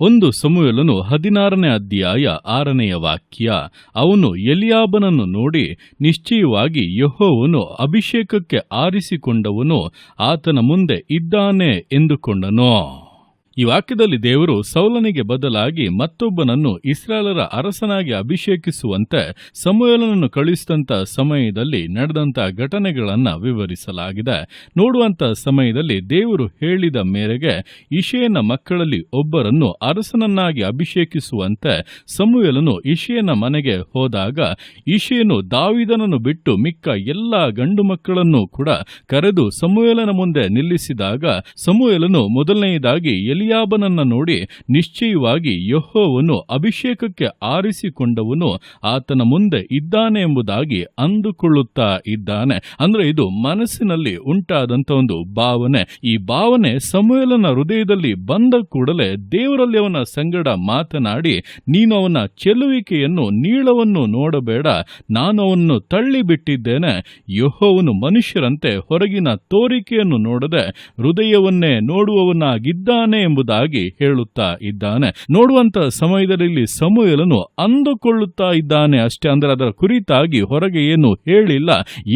ಒಂದು ಸಮುವೇಲನು ಹದಿನಾರನೇ ಅಧ್ಯಾಯ ಆರನೆಯ ವಾಕ್ಯ, ಅವನು ಎಲಿಯಾಬನನ್ನು ನೋಡಿ ನಿಶ್ಚಯವಾಗಿ ಯಹೋವನು ಅಭಿಷೇಕಕ್ಕೆ ಆರಿಸಿಕೊಂಡವನು, ಆತನ ಮುಂದೆ ಇದ್ದಾನೆ ಎಂದುಕೊಂಡನು. ಈ ವಾಕ್ಯದಲ್ಲಿ ದೇವರು ಸೌಲನಿಗೆ ಬದಲಾಗಿ ಮತ್ತೊಬ್ಬನನ್ನು ಇಸ್ರಾಲರ ಅರಸನಾಗಿ ಅಭಿಷೇಕಿಸುವಂತೆ ಸಮುವೇಲನನ್ನು ಕಳಿಸಿದಂತ ಸಮಯದಲ್ಲಿ ನಡೆದಂತ ಘಟನೆಗಳನ್ನ ವಿವರಿಸಲಾಗಿದೆ. ನೋಡುವಂತ ಸಮಯದಲ್ಲಿ ದೇವರು ಹೇಳಿದ ಮೇರೆಗೆ ಇಶೇನ ಮಕ್ಕಳಲ್ಲಿ ಒಬ್ಬರನ್ನು ಅರಸನನ್ನಾಗಿ ಅಭಿಷೇಕಿಸುವಂತೆ ಸಮುಯಲನು ಇಶೆಯನ ಮನೆಗೆ ಹೋದಾಗ ಇಶೆಯನು ದಾವಿದನನ್ನು ಬಿಟ್ಟು ಮಿಕ್ಕ ಎಲ್ಲ ಗಂಡು ಮಕ್ಕಳನ್ನು ಕೂಡ ಕರೆದು ಸಮುವೇಲನ ಮುಂದೆ ನಿಲ್ಲಿಸಿದಾಗ ಸಮುಯಲನು ಮೊದಲನೆಯದಾಗಿ ಎಲಿಯಾಬನನ್ನ ನೋಡಿ ನಿಶ್ಚಯವಾಗಿ ಯಹೋವನು ಅಭಿಷೇಕಕ್ಕೆ ಆರಿಸಿಕೊಂಡವನು ಆತನ ಮುಂದೆ ಇದ್ದಾನೆ ಎಂಬುದಾಗಿ ಅಂದುಕೊಳ್ಳುತ್ತಾ ಇದ್ದಾನೆ. ಅಂದ್ರೆ ಇದು ಮನಸ್ಸಿನಲ್ಲಿ ಉಂಟಾದಂತ ಒಂದು ಭಾವನೆ. ಈ ಭಾವನೆ ಸಮುವೇಲನ ಹೃದಯದಲ್ಲಿ ಬಂದ ಕೂಡಲೇ ದೇವರಲ್ಲಿ ಅವನ ಸಂಗಡ ಮಾತನಾಡಿ, ನೀನು ಅವನ ಚೆಲುವಿಕೆಯನ್ನು, ನೀಳವನ್ನು ನೋಡಬೇಡ, ನಾನು ಅವನನ್ನು ತಳ್ಳಿ ಬಿಟ್ಟಿದ್ದೇನೆ ಯೆಹೋವನು ಮನುಷ್ಯರಂತೆ ಹೊರಗಿನ ತೋರಿಕೆಯನ್ನು ನೋಡದೆ ಹೃದಯವನ್ನೇ ನೋಡುವವನಾಗಿದ್ದಾನೆ ಎಂಬುದಾಗಿ ಹೇಳುತ್ತಾ ಇದ್ದಾನೆ. ನೋಡುವಂತ ಸಮಯದಲ್ಲಿ ಸಮುವೇಲನು ಅಂದುಕೊಳ್ಳುತ್ತಾ ಇದ್ದಾನೆ ಅಷ್ಟೇ, ಅಂದರೆ ಅದರ ಕುರಿತಾಗಿ ಹೊರಗೆ ಏನು ಹೇಳಿಲ್ಲ,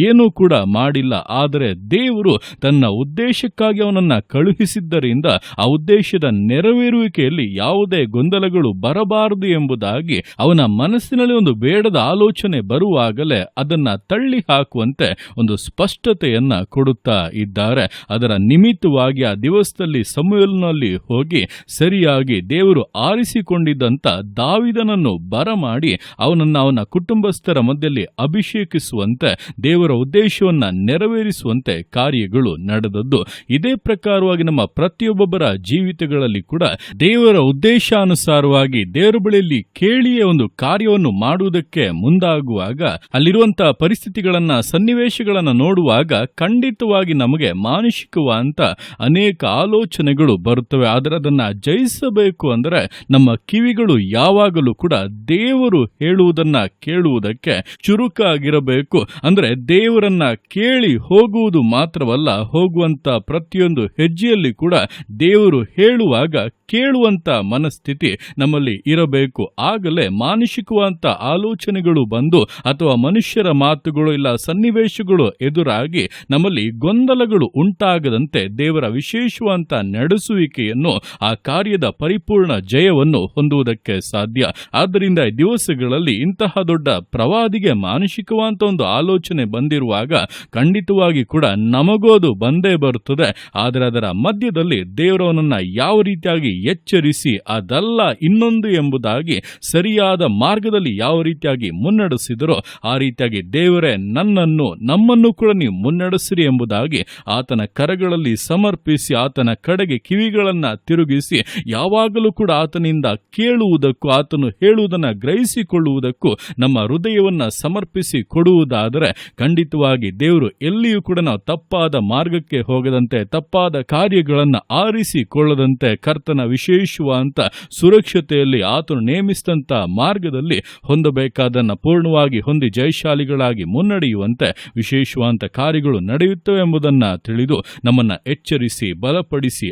ಏನೂ ಕೂಡ ಮಾಡಿಲ್ಲ. ಆದರೆ ದೇವರು ತನ್ನ ಉದ್ದೇಶಕ್ಕಾಗಿ ಅವನನ್ನ ಕಳುಹಿಸಿದ್ದರಿಂದ ಆ ಉದ್ದೇಶದ ನೆರವೇರುವಿಕೆಯಲ್ಲಿ ಯಾವುದೇ ಗೊಂದಲಗಳು ಬರಬಾರದು ಎಂಬುದಾಗಿ ಅವನ ಮನಸ್ಸಿನಲ್ಲಿ ಒಂದು ಬೇಡದ ಆಲೋಚನೆ ಬರುವಾಗಲೇ ಅದನ್ನ ತಳ್ಳಿ ಹಾಕುವಂತೆ ಒಂದು ಸ್ಪಷ್ಟತೆಯನ್ನ ಕೊಡುತ್ತಾ ಇದ್ದಾರೆ. ಅದರ ನಿಮಿತ್ತವಾಗಿ ಆ ದಿವಸದಲ್ಲಿ ಸಮುವೇಲನಲ್ಲಿ ಹೋಗಿ ಸರಿಯಾಗಿ ದೇವರು ಆರಿಸಿಕೊಂಡಿದ್ದಂಥ ದಾವಿದನನ್ನು ಬರಮಾಡಿ ಅವನನ್ನು ಅವನ ಕುಟುಂಬಸ್ಥರ ಮಧ್ಯದಲ್ಲಿ ಅಭಿಷೇಕಿಸುವಂತೆ, ದೇವರ ಉದ್ದೇಶವನ್ನು ನೆರವೇರಿಸುವಂತೆ ಕಾರ್ಯಗಳು ನಡೆದದ್ದು. ಇದೇ ಪ್ರಕಾರವಾಗಿ ನಮ್ಮ ಪ್ರತಿಯೊಬ್ಬೊಬ್ಬರ ಜೀವಿತಗಳಲ್ಲಿ ಕೂಡ ದೇವರ ಉದ್ದೇಶಾನುಸಾರವಾಗಿ ದೇವರ ಬಳಿಯಲ್ಲಿ ಕೇಳಿಯೇ ಒಂದು ಕಾರ್ಯವನ್ನು ಮಾಡುವುದಕ್ಕೆ ಮುಂದಾಗುವಾಗ ಅಲ್ಲಿರುವಂತಹ ಪರಿಸ್ಥಿತಿಗಳನ್ನ, ಸನ್ನಿವೇಶಗಳನ್ನ ನೋಡುವಾಗ ಖಂಡಿತವಾಗಿ ನಮಗೆ ಮಾನಸಿಕವಾದಂತ ಅನೇಕ ಆಲೋಚನೆಗಳು ಬರುತ್ತವೆ. ಆದರೆ ಅದನ್ನ ಜಯಿಸಬೇಕು ಅಂದ್ರೆ ನಮ್ಮ ಕಿವಿಗಳು ಯಾವಾಗಲೂ ಕೂಡ ದೇವರು ಹೇಳುವುದನ್ನ ಕೇಳುವುದಕ್ಕೆ ಚುರುಕಾಗಿರಬೇಕು. ಅಂದ್ರೆ ದೇವರನ್ನ ಕೇಳಿ ಹೋಗುವುದು ಮಾತ್ರವಲ್ಲ, ಹೋಗುವಂತ ಪ್ರತಿಯೊಂದು ಹೆಜ್ಜೆಯಲ್ಲಿ ಕೂಡ ದೇವರು ಹೇಳುವಾಗ ಕೇಳುವಂತ ಮನಸ್ಥಿತಿ ನಮ್ಮಲ್ಲಿ ಇರಬೇಕು. ಆಗಲೇ ಮಾನಸಿಕವಂತ ಆಲೋಚನೆಗಳು ಬಂದು ಅಥವಾ ಮನುಷ್ಯರ ಮಾತುಗಳು ಇಲ್ಲ, ಸನ್ನಿವೇಶಗಳು ಎದುರಾಗಿ ನಮ್ಮಲ್ಲಿ ಗೊಂದಲಗಳು ಉಂಟಾಗದಂತೆ ದೇವರ ವಿಶೇಷವಂತ ನಡೆಸುವಿಕೆಯನ್ನು ಆ ಕಾರ್ಯದ ಪರಿಪೂರ್ಣ ಜಯವನ್ನು ಹೊಂದುವುದಕ್ಕೆ ಸಾಧ್ಯ. ಆದ್ದರಿಂದ ದಿವಸಗಳಲ್ಲಿ ಇಂತಹ ದೊಡ್ಡ ಪ್ರವಾದಿಗೆ ಮಾನಸಿಕವಾದ ಒಂದು ಆಲೋಚನೆ ಬಂದಿರುವಾಗ ಖಂಡಿತವಾಗಿ ಕೂಡ ನಮಗೋದು ಬಂದೇ ಬರುತ್ತದೆ. ಆದರೆ ಅದರ ಮಧ್ಯದಲ್ಲಿ ದೇವರವನನ್ನ ಯಾವ ರೀತಿಯಾಗಿ ಎಚ್ಚರಿಸಿ ಅದಲ್ಲ ಇನ್ನೊಂದು ಎಂಬುದಾಗಿ ಸರಿಯಾದ ಮಾರ್ಗದಲ್ಲಿ ಯಾವ ರೀತಿಯಾಗಿ ಮುನ್ನಡೆಸಿದರೋ ಆ ರೀತಿಯಾಗಿ ದೇವರೇ ನನ್ನನ್ನು, ನಮ್ಮನ್ನು ಕೂಡ ನೀವು ಮುನ್ನಡೆಸಿರಿ ಎಂಬುದಾಗಿ ಆತನ ಕರಗಳಲ್ಲಿ ಸಮರ್ಪಿಸಿ ಆತನ ಕಡೆಗೆ ಕಿವಿಗಳನ್ನ ತಿರುಗಿಸಿ, ಯಾವಾಗಲೂ ಕೂಡ ಆತನಿಂದ ಕೇಳುವುದಕ್ಕೂ, ಆತನು ಹೇಳುವುದನ್ನು ಗ್ರಹಿಸಿಕೊಳ್ಳುವುದಕ್ಕೂ ನಮ್ಮ ಹೃದಯವನ್ನ ಸಮರ್ಪಿಸಿ ಕೊಡುವುದಾದರೆ, ಖಂಡಿತವಾಗಿ ದೇವರು ಎಲ್ಲಿಯೂ ಕೂಡ ನಾವು ತಪ್ಪಾದ ಮಾರ್ಗಕ್ಕೆ ಹೋಗದಂತೆ, ತಪ್ಪಾದ ಕಾರ್ಯಗಳನ್ನು ಆರಿಸಿಕೊಳ್ಳದಂತೆ ಕರ್ತನ ವಿಶೇಷವಾದಂಥ ಸುರಕ್ಷತೆಯಲ್ಲಿ ಆತನು ನೇಮಿಸಿದಂಥ ಮಾರ್ಗದಲ್ಲಿ ಹೊಂದಬೇಕಾದನ್ನು ಪೂರ್ಣವಾಗಿ ಹೊಂದಿ ಜಯಶಾಲಿಗಳಾಗಿ ಮುನ್ನಡೆಯುವಂತೆ ವಿಶೇಷವಾದಂಥ ಕಾರ್ಯಗಳು ನಡೆಯುತ್ತವೆ ಎಂಬುದನ್ನ ತಿಳಿದು ನಮ್ಮನ್ನ ಎಚ್ಚರಿಸಿ, ಬಲಪಡಿಸಿ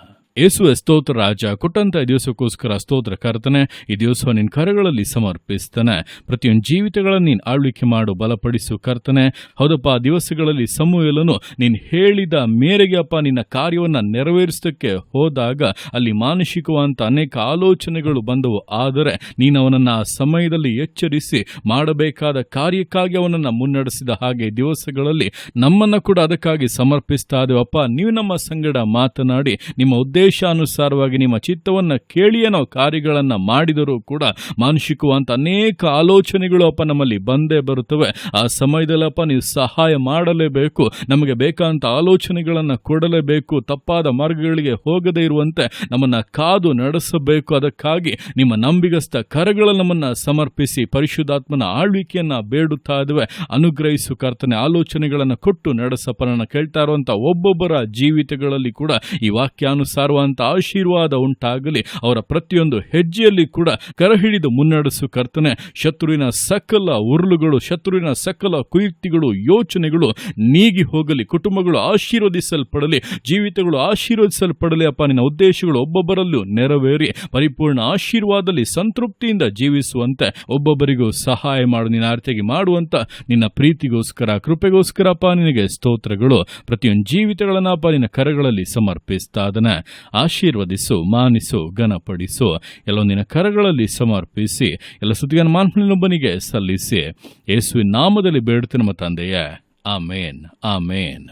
ಯೇಸುವೆ ಸ್ತೋತ್ರ ರಾಜ, ಕೊಟ್ಟಂತ ದಿವಸಕ್ಕೋಸ್ಕರ ಸ್ತೋತ್ರ ಕರ್ತನೆ, ಈ ದಿವಸ ನಿನ್ನ ಕರಗಳಲ್ಲಿ ಸಮರ್ಪಿಸ್ತಾನೆ. ಪ್ರತಿಯೊಂದು ಜೀವಿತಗಳನ್ನು ನೀನು ಆಳ್ವಿಕೆ ಮಾಡು, ಬಲಪಡಿಸು ಕರ್ತನೆ. ಹೌದಪ್ಪ, ಆ ದಿವಸಗಳಲ್ಲಿ ಸಮೂಹಲನು ನೀನು ಹೇಳಿದ ಮೇರೆಗೆ ಅಪ್ಪ ನಿನ್ನ ಕಾರ್ಯವನ್ನು ನೆರವೇರಿಸೋದಕ್ಕೆ ಹೋದಾಗ ಅಲ್ಲಿ ಮಾನಸಿಕವಾದಂಥ ಅನೇಕ ಆಲೋಚನೆಗಳು ಬಂದವು. ಆದರೆ ನೀನು ಅವನನ್ನು ಆ ಸಮಯದಲ್ಲಿ ಎಚ್ಚರಿಸಿ ಮಾಡಬೇಕಾದ ಕಾರ್ಯಕ್ಕಾಗಿ ಅವನನ್ನು ಮುನ್ನಡೆಸಿದ ಹಾಗೆ ದಿವಸಗಳಲ್ಲಿ ನಮ್ಮನ್ನು ಕೂಡ ಅದಕ್ಕಾಗಿ ಸಮರ್ಪಿಸ್ತಾ ಇದೆವಪ್ಪ ನೀವು ನಮ್ಮ ಸಂಗಡ ಮಾತನಾಡಿ, ನಿಮ್ಮ ಉದ್ದೇಶಾನುಸಾರವಾಗಿ ನಿಮ್ಮ ಚಿತ್ತವನ್ನು ಕೇಳಿಯೇ ಕಾರ್ಯಗಳನ್ನು ಮಾಡಿದರೂ ಕೂಡ ಮಾನಸಿಕವಂತ ಅನೇಕ ಆಲೋಚನೆಗಳು ಅಪ್ಪ ನಮ್ಮಲ್ಲಿ ಬಂದೇ ಬರುತ್ತವೆ. ಆ ಸಮಯದಲ್ಲಪ್ಪ ನೀವು ಸಹಾಯ ಮಾಡಲೇಬೇಕು. ನಮಗೆ ಬೇಕಾದಂಥ ಆಲೋಚನೆಗಳನ್ನು ಕೊಡಲೇಬೇಕು. ತಪ್ಪಾದ ಮಾರ್ಗಗಳಿಗೆ ಹೋಗದೇ ಇರುವಂತೆ ನಮ್ಮನ್ನು ಕಾದು ನಡೆಸಬೇಕು. ಅದಕ್ಕಾಗಿ ನಿಮ್ಮ ನಂಬಿಗಸ್ತ ಕರಗಳ ನಮ್ಮನ್ನು ಸಮರ್ಪಿಸಿ ಪರಿಶುದ್ಧಾತ್ಮನ ಆಳ್ವಿಕೆಯನ್ನು ಬೇಡುತ್ತಾ ಇದ್ದೇವೆ. ಅನುಗ್ರಹಿಸು ಕರ್ತನೆ, ಆಲೋಚನೆಗಳನ್ನು ಕೊಟ್ಟು ನಡೆಸಪ್ಪ. ನನ್ನ ಕೇಳ್ತಾ ಇರುವಂಥ ಒಬ್ಬೊಬ್ಬರ ಜೀವಿತಗಳಲ್ಲಿ ಕೂಡ ಈ ವಾಕ್ಯಾನುಸಾರ ಅಪಾರವಂತ ಆಶೀರ್ವಾದ ಉಂಟಾಗಲಿ. ಅವರ ಪ್ರತಿಯೊಂದು ಹೆಜ್ಜೆಯಲ್ಲಿ ಕೂಡ ಕರಹಿಡಿದು ಮುನ್ನಡೆಸು ಕರ್ತನೆ. ಶತ್ರುವಿನ ಸಕಲ ಉರುಳುಗಳು, ಶತ್ರುವಿನ ಸಕಲ ಕುಯುಕ್ತಿಗಳು, ಯೋಚನೆಗಳು ನೀಗಿ ಹೋಗಲಿ. ಕುಟುಂಬಗಳು ಆಶೀರ್ವದಿಸಲ್ಪಡಲಿ. ಜೀವಿತಗಳು ಆಶೀರ್ವದಿಸಲ್ಪಡಲಿ. ಅಪ್ಪ, ನಿನ್ನ ಉದ್ದೇಶಗಳು ಒಬ್ಬೊಬ್ಬರಲ್ಲೂ ನೆರವೇರಿ. ಪರಿಪೂರ್ಣ ಆಶೀರ್ವಾದದಲ್ಲಿ ಸಂತೃಪ್ತಿಯಿಂದ ಜೀವಿಸುವಂತೆ ಒಬ್ಬೊಬ್ಬರಿಗೂ ಸಹಾಯ ಮಾಡು. ನಿನ್ನ ಆರ್ತಿಯಾಗಿ ಮಾಡುವಂತ ನಿನ್ನ ಪ್ರೀತಿಗೋಸ್ಕರ, ಕೃಪೆಗೋಸ್ಕರ ಅಪ್ಪ, ನಿನಗೆ ಸ್ತೋತ್ರಗಳು. ಪ್ರತಿಯೊಂದು ಜೀವಿತಗಳನ್ನಪ್ಪ ನಿನ್ನ ಕರಗಳಲ್ಲಿ ಸಮರ್ಪಿಸ್ತಾ ಅದನ್ನ ಆಶೀರ್ವದಿಸು, ಮಾನಿಸು, ಘನಪಡಿಸು. ಎಲ್ಲ ನಿನ್ನ ಕರಗಳಲ್ಲಿ ಸಮರ್ಪಿಸಿ, ಎಲ್ಲ ಸುದ್ದಿಯನ್ನು ಮಾನ್ಪನಿಗೆ ಸಲ್ಲಿಸಿ. ಯೇಸುವಿನ ನಾಮದಲ್ಲಿ ಬೇಡುತ್ತೆ ನಮ್ಮ ತಂದೆಯೇ. ಆಮೇನ್ ಆಮೇನ್.